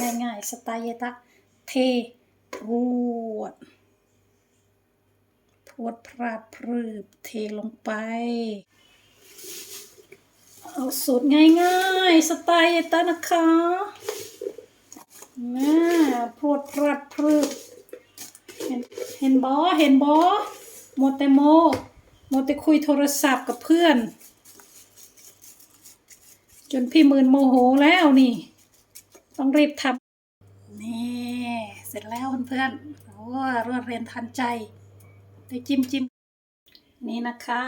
ง่ายๆ สไตล์เยตะเทพรวดพรวดพราดพรืบเทลงไป เอาสูตรง่ายๆ สไตล์เยตะนะคะน่าพรวดพราดพรืบเห็นเห็นบอเห็นบอโมวแต่โมโมวแต่คุยโทรศัพท์กับเพื่อน จนพี่มื่นโมโหแล้วนี่ ต้องรีบทำนี่เสร็จแล้วเพื่อนๆโอ้รวดเรียนทันใจได้จิ้มจิ้มนี่นะคะ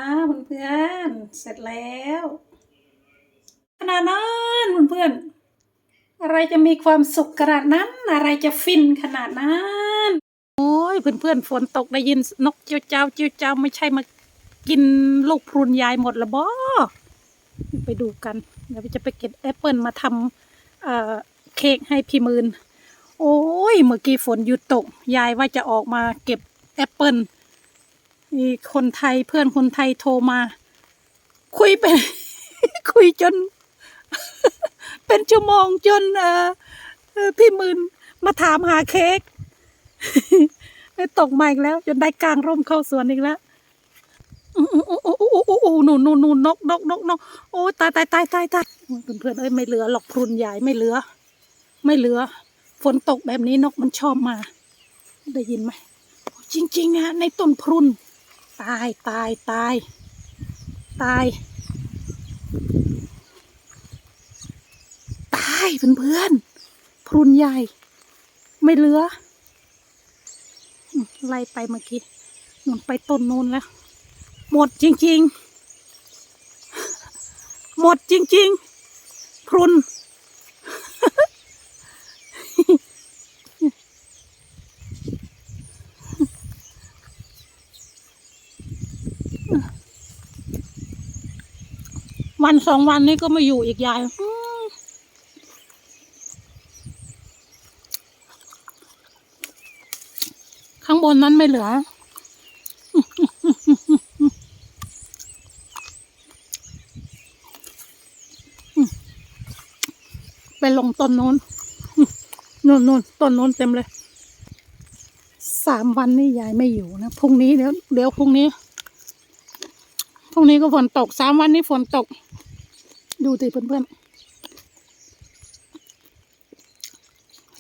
เพื่อนๆเสร็จแล้ว ขนาดนั้นเพื่อนๆอะไรจะมีความสุขขนาดนั้น อะไรจะฟินขนาดนั้นโอ้ยเพื่อนๆฝนตกได้ยินนกเจียวเจ้าเจียวเจ้าไม่ใช่มากินลูกพรุนยายหมดละบอไปดูกันเดี๋ยวจะไปเก็บแอปเปิลมาทำ เค้กให้พี่มืนโอ้ย เมื่อกี้ฝนหยุดตก ยายว่าจะออกมาเก็บแอปเปิลมีคนไทยเพื่อนคนไทยโทรมา คุยเป็นคุยจน เป็นชั่วโมงจนเออพี่มืนมาถามหาเค้กตกมาอีกแล้ว จนได้กลางร่มเข้าสวนอีกแล้วอู้อู้อู้อู้อู้อู้อู้หนูหนูหนูนกนกนกนกโอ้ตายตายตายตายตายเพื่อนเพื่อนเอ้ยไม่เหลือหรอกพรุนใหญ่ไม่เหลือ ไม่เหลือ ฝนตกแบบนี้นกมันชอบมา ได้ยินไหมจริงๆนะในต้นพรุนตายตายตายตาย ตายเพื่อนๆพรุนใหญ่ ไม่เหลือไล่ไปเมื่อกี้หมุนไปต้นนู้นแล้ว หมดจริง ๆ หมดจริง ๆ พรุน วันสองวันนี้ก็มาอยู่อีกยายข้างบนนั้นไม่เหลือ ไปลงต้นนู้นนู่นนู่นต้นนู้นเต็มเลย สามวันนี่ยายไม่อยู่นะ พรุ่งนี้เดี๋ยวเดี๋ยวพรุ่งนี้ พรุ่งนี้ก็ฝนตกสามวันนี้ฝนตก ดูสิเพื่อนๆ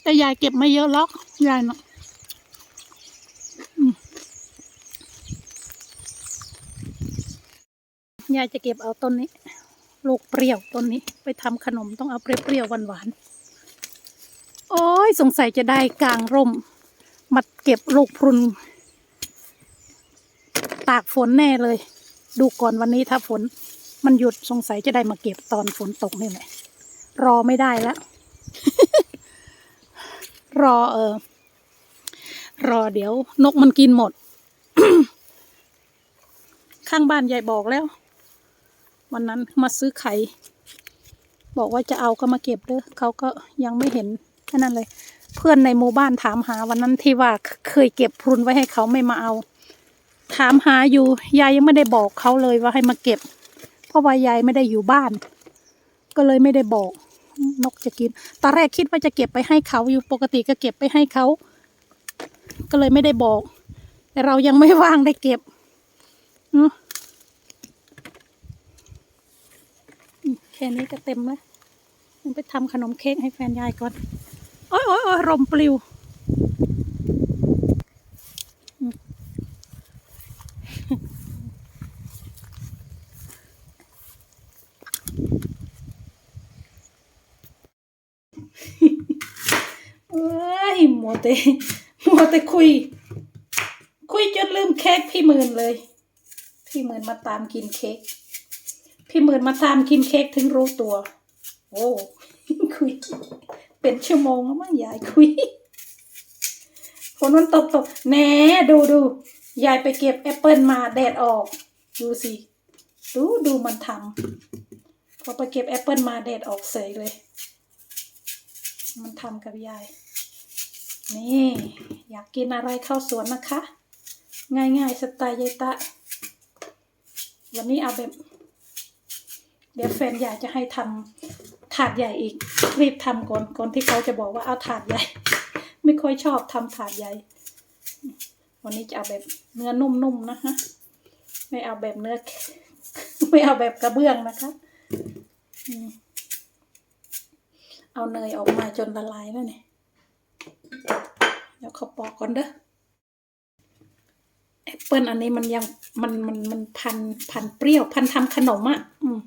แต่ยายเก็บไม่เยอะหรอกยายเนาะยายจะเก็บเอาต้นนี้ ลูกเปรี้ยวต้นนี้ ไปทำขนมต้องเอาเปรี้ยวๆหวานๆโอ้ยสงสัยจะได้กลางร่มมาเก็บลูกพรุน ตากฝนแน่เลย ดูก่อนวันนี้ถ้าฝนมันหยุดสงสัยจะได้มาเก็บตอนฝนตกนี่แหละ รอไม่ได้แล้ว รอเออ รอเดี๋ยวนกมันกินหมด ข้างบ้านยายบอกแล้ว วันนั้นมาซื้อไข่ บอกว่าจะเอาก็มาเก็บเด้อเขาก็ยังไม่เห็นแค่นั้นเลย เพื่อนในหมู่บ้านถามหาวันนั้นที่ว่าเคยเก็บพรุนไว้ให้เขาไม่มาเอา ถามหาอยู่ยายยังไม่ได้บอกเขาเลยว่าให้มาเก็บ เพราะว่ายายไม่ได้อยู่บ้าน ก็เลยไม่ได้บอก นกจะกินตอนแรกคิดว่าจะเก็บไปให้เขาอยู่ปกติก็เก็บไปให้เขาก็เลยไม่ได้บอก แต่เรายังไม่ว่างได้เก็บเนอะแค่นี้ก็เต็มแล้วไปทำขนมเค้กให้แฟนยายก่อนโอ้ยโอ้ยโอ้ยลมปลิว เอ้ยมัว แต่มัวแต่คุย คุยจนลืมเค้กพี่หมื่นเลย พี่หมื่นมาตามกินเค้กพี่หมื่นมาตามกินเค้กถึงรู้ตัว โอ้คุย เป็นชั่วโมงแล้วมั้งยายคุยฝนมันตกตกแหน่ดูดูยายไปเก็บแอปเปิลมาแดดออก ดูสิดูดูมันทำพอไปเก็บแอปเปิลมาแดดออกเสยเลย มันทำกับยาย นี่ อยากกินอะไรข้าวสวนนะคะ ง่ายๆสไตล์ยายตะ วันนี้เอาแบบ เดี๋ยวแฟนอยากจะให้ทำถาดใหญ่อีก รีบทำก่อนก่อนที่เขาจะบอกว่าเอาถาดใหญ่ ไม่ค่อยชอบทำถาดใหญ่ วันนี้จะเอาแบบเนื้อนุ่มๆนะคะไม่เอาแบบเนื้อ ไม่เอาแบบกระเบื้องนะคะเอาเนยออกมาจนละลายแล้วเนี่ย ดี๋ยวเขาปอกก่อนเด้อแอปเปิลอันนี้มันยังมันมันมันพันพันเปรี้ยว พันทำขนมอะอืม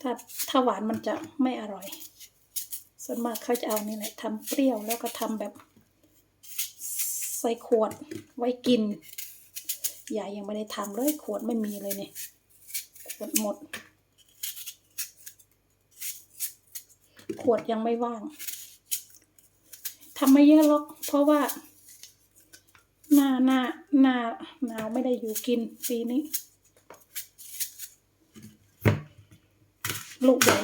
ถ้าถ้าหวานมันจะไม่อร่อย ส่วนมากเขาจะเอานี่แหละทำเปรี้ยวแล้วก็ทำแบบ ใส่ขวดไว้กินยายยังไม่ได้ทำเลยขวดไม่มีเลยเนี่ยขวดหมด ขวดยังไม่ว่าง ทำไม่เยอะหรอก เพราะว่า หน้าหน้าหน้าหนาวไม่ได้อยู่กินปีนี้ ลูกใหญ่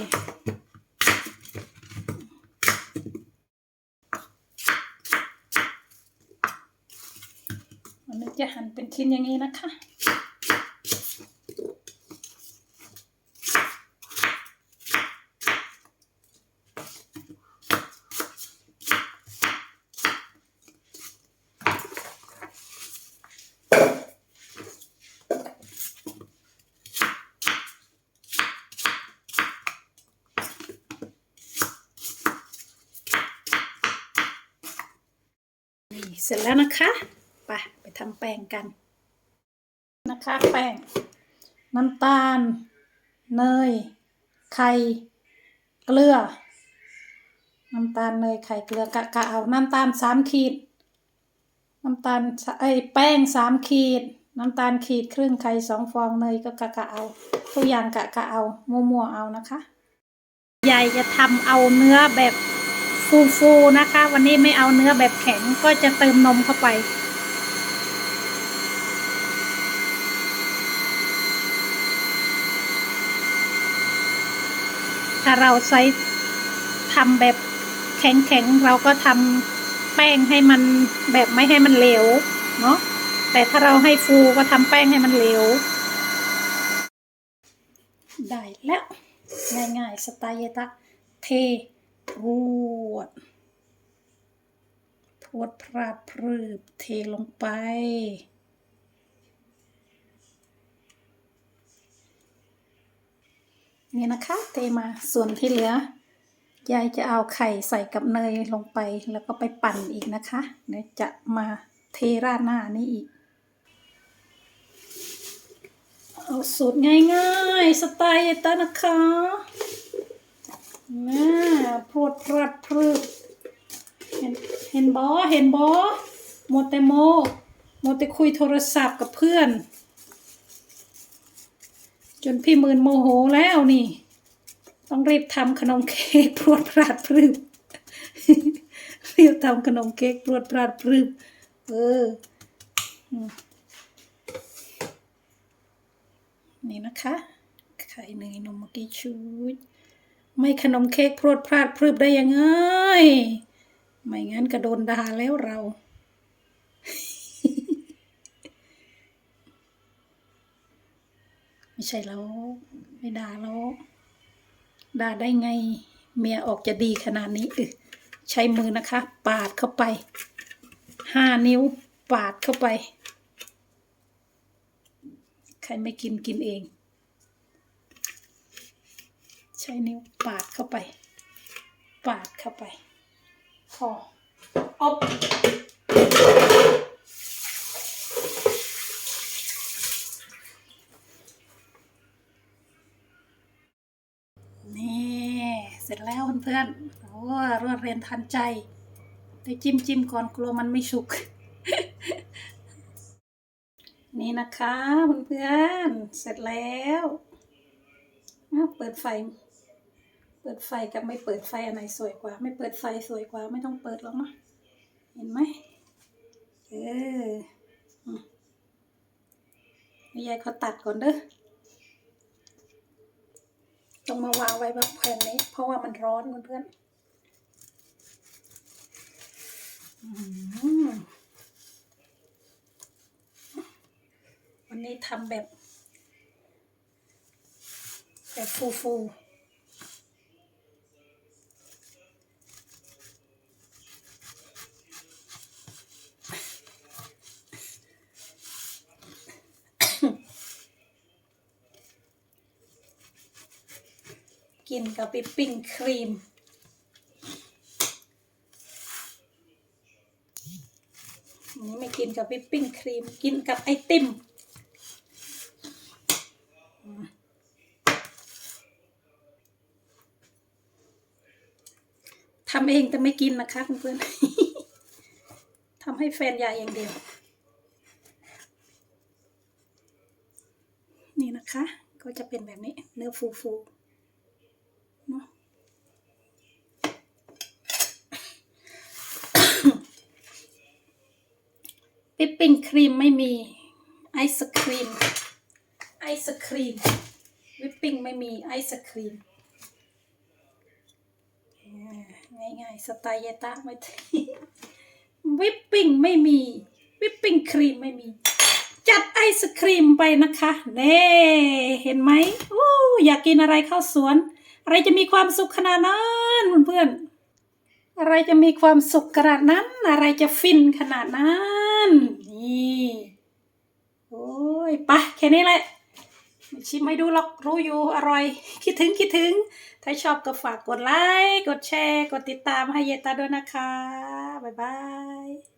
อันนี้จะหั่นเป็นชิ้นอย่างนี้นะคะ นี่ เสร็จแล้วนะคะไปไปทำแป้งกัน นะคะแป้ง น้ำตาล เนย ไข่ เกลือ น้ำตาลเนยไข่เกลือกะกะเอาน้ำตาลสามขีด น้ำตาลสไอยแป้งสามขีด น้ำตาลขีดครึ่งไข่สองฟองเนยก็กะกะเอา ทุกอย่างกะกะเอา มั่วๆเอานะคะ ยายจะทำเอาเนื้อแบบ ฟูๆนะคะ วันนี้ไม่เอาเนื้อแบบแข็งก็จะเติมนมเข้าไป ถ้าเราใช้ทำแบบแข็งๆ เราก็ทำแป้งให้มันแบบไม่ให้มันเหลวเนาะแต่ถ้าเราให้ฟูก็ทำแป้งให้มันเหลว ได้แล้ว ง่ายๆ สไตล์ยตะเท พรวด พรวดพราดพรืบเทลงไป นี่นะคะเทมาส่วนที่เหลือยายจะเอาไข่ใส่กับเนยลงไปแล้วก็ไปปั่นอีกนะคะเดี๋ยวจะมาเทราดหน้านี้อีก เอาสูตรง่ายๆ สไตล์เยตะนะคะ พรวดพราดพรืบเห็นเห็นบอเห็นบอโมเตโมโมเตคุยโทรศัพท์กับเพื่อน จนพี่มื่นโมโหแล้วนี่ ต้องรีบทำขนมเค้กพรวดพราดพรืบรีบทำขนมเค้กพรวดพราดพรืบเออนี่นะคะ ไข่เนยนมเมื่อกี้ชุด ไม่ขนมเค้กพรวดพราดพรืบได้ยังไง ไม่งั้นก็โดนด่าแล้วเรา ไม่ใช่แล้วไม่ด่าแล้วด่าได้ไง เมียออกจะดีขนาดนี้ออใช้มือนะคะ ปาดเข้าไป ห้านิ้วปาดเข้าไป ใครไม่กินกินเอง ช้นิ้วปาดเข้าไป ปาดเข้าไปพออบนี่เสร็จแล้วเพื่อนๆโอ้รวดเรียนทันใจได้จิ้มจิ้มก่อนกลัวมันไม่สุก นี่นะคะเพื่อนๆเสร็จแล้วเปิดไฟ เปิดไฟกับไม่เปิดไฟอันไหนสวยกว่า ไม่เปิดไฟสวยกว่า ไม่ต้องเปิดหรอกเนาะเห็นไหมเอออืมนี่ยายเขาตัดก่อนเด้อต้องมาวางไว้บนแผ่นนี้ เพราะว่ามันร้อนเพื่อนวันนี้ทำแบบ แบบฟูฟู กินกับวิปปิ้งครีมอันนี้ไม่กินกับวิปปิ้งครีม กินกับไอติมทำเองแต่ไม่กินนะคะเพื่อนๆทำให้แฟนยายอย่างเดียว นี่นะคะ ก็จะเป็นแบบนี้เนื้อฟูฟูๆเนาะ วิ ปปิ้งครีมไม่มี ไอศครีม ไอศครีม วิปปิ้งไม่มีไอศครีมอ่าง่ายๆสไตล์เยตาไม่ถึงวิปปิ้งไม่มี วิปปิ้งครีมไม่มี จัดไอศครีมไปนะคะเน่เห็นไหมอู้อยากกินอะไรข้าวสวน อะไรจะมีความสุขขนาดนั้นเพื่อนๆอะไรจะมีความสุขขนาดนั้น อะไรจะฟินขนาดนั้น นี่โอ้ยปะแค่นี้แหละชิมไม่ดูหรอกรู้อยู่อร่อย คิดถึงคิดถึง ถ้าชอบก็ฝากกดไลค์ กดแชร์ กดติดตามให้เยตาด้วยนะคะ บ๊ายบาย